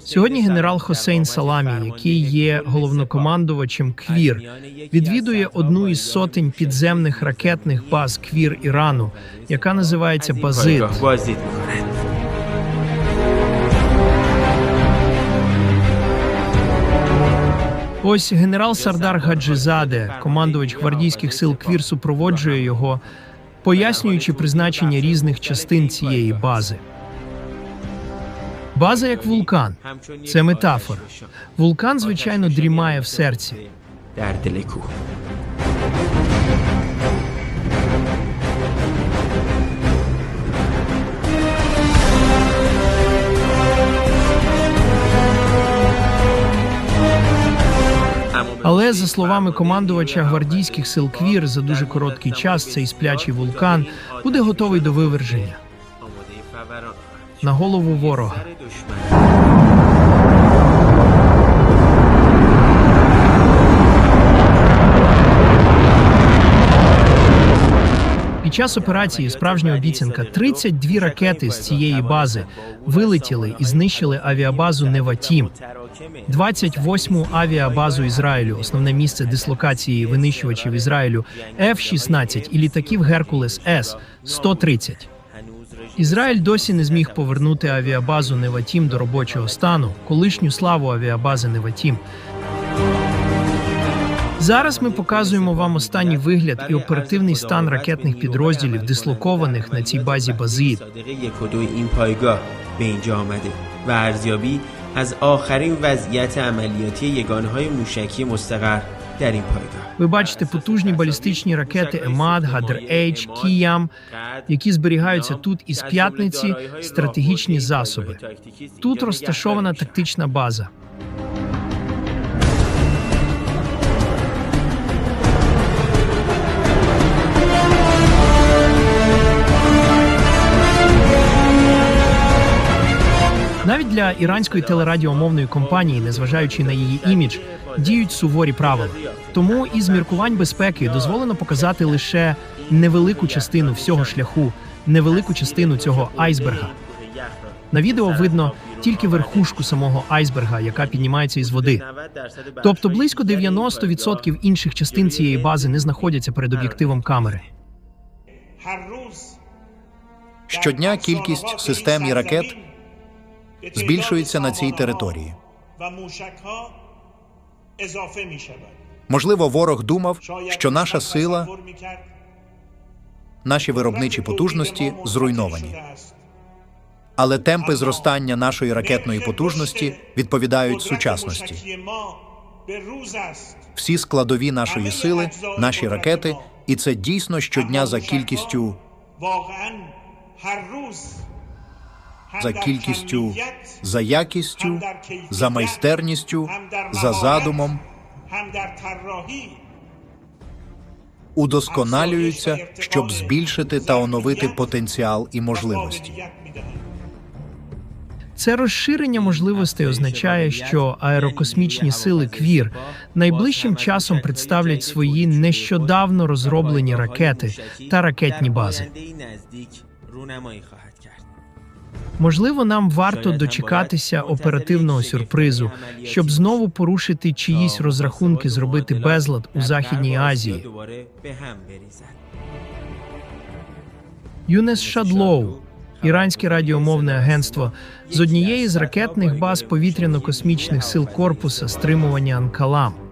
Сьогодні генерал Хосейн Саламі, який є головнокомандувачем Квір, відвідує одну із сотень підземних ракетних баз Квір Ірану, яка називається Базит. Ось генерал Сардар Гаджизаде, командувач гвардійських сил Квір, супроводжує його, пояснюючи призначення різних частин цієї бази. База як вулкан. Це метафора. Вулкан, звичайно, дрімає в серці. Але за словами командувача гвардійських сил Квір, за дуже короткий час цей сплячий вулкан буде готовий до виверження на голову ворога. Під час операції справжня обіцянка. 32 ракети з цієї бази. Вилетіли і знищили авіабазу Неватім. 28-му авіабазу Ізраїлю, основне місце дислокації винищувачів Ізраїлю. F-16 і літаків Геркулес С 130 Ізраїль досі не зміг повернути авіабазу Неватім до робочого стану, колишню славу авіабази Неватім. Зараз ми показуємо вам останній вигляд і оперативний стан ракетних підрозділів, дислокованих на цій базі Базид. صادقه یک و دو این پایگاه به اینجا آمده و ارزیابی از آخرین وضعیت عملیاتی یگانه های موشکی مستقر در این پایگاه ви бачите потужні балістичні ракети Емад, Гадр Ейч, Кіям, які зберігаються тут із п'ятниці стратегічні засоби. Тут розташована тактична база. Навіть для іранської телерадіомовної компанії, незважаючи на її імідж, діють суворі правила. Тому із міркувань безпеки дозволено показати лише невелику частину всього шляху, невелику частину цього айсберга. На відео видно тільки верхушку самого айсберга, яка піднімається із води. Тобто близько 90% інших частин цієї бази не знаходяться перед об'єктивом камери. Щодня кількість систем і ракет збільшується на цій території. Можливо, ворог думав, що наша сила, наші виробничі потужності зруйновані. Але темпи зростання нашої ракетної потужності відповідають сучасності. Всі складові нашої сили, наші ракети, і це дійсно щодня за кількістю за кількістю, за якістю, за майстерністю, за задумом удосконалюються, щоб збільшити та оновити потенціал і можливості. Це розширення можливостей означає, що аерокосмічні сили КВІР найближчим часом представлять свої нещодавно розроблені ракети та ракетні бази. Можливо, нам варто дочекатися оперативного сюрпризу, щоб знову порушити чиїсь розрахунки, зробити безлад у Західній Азії. Юнес Шадлоу, іранське радіомовне агентство, з однієї з ракетних баз повітряно-космічних сил корпуса стримування Анкалам.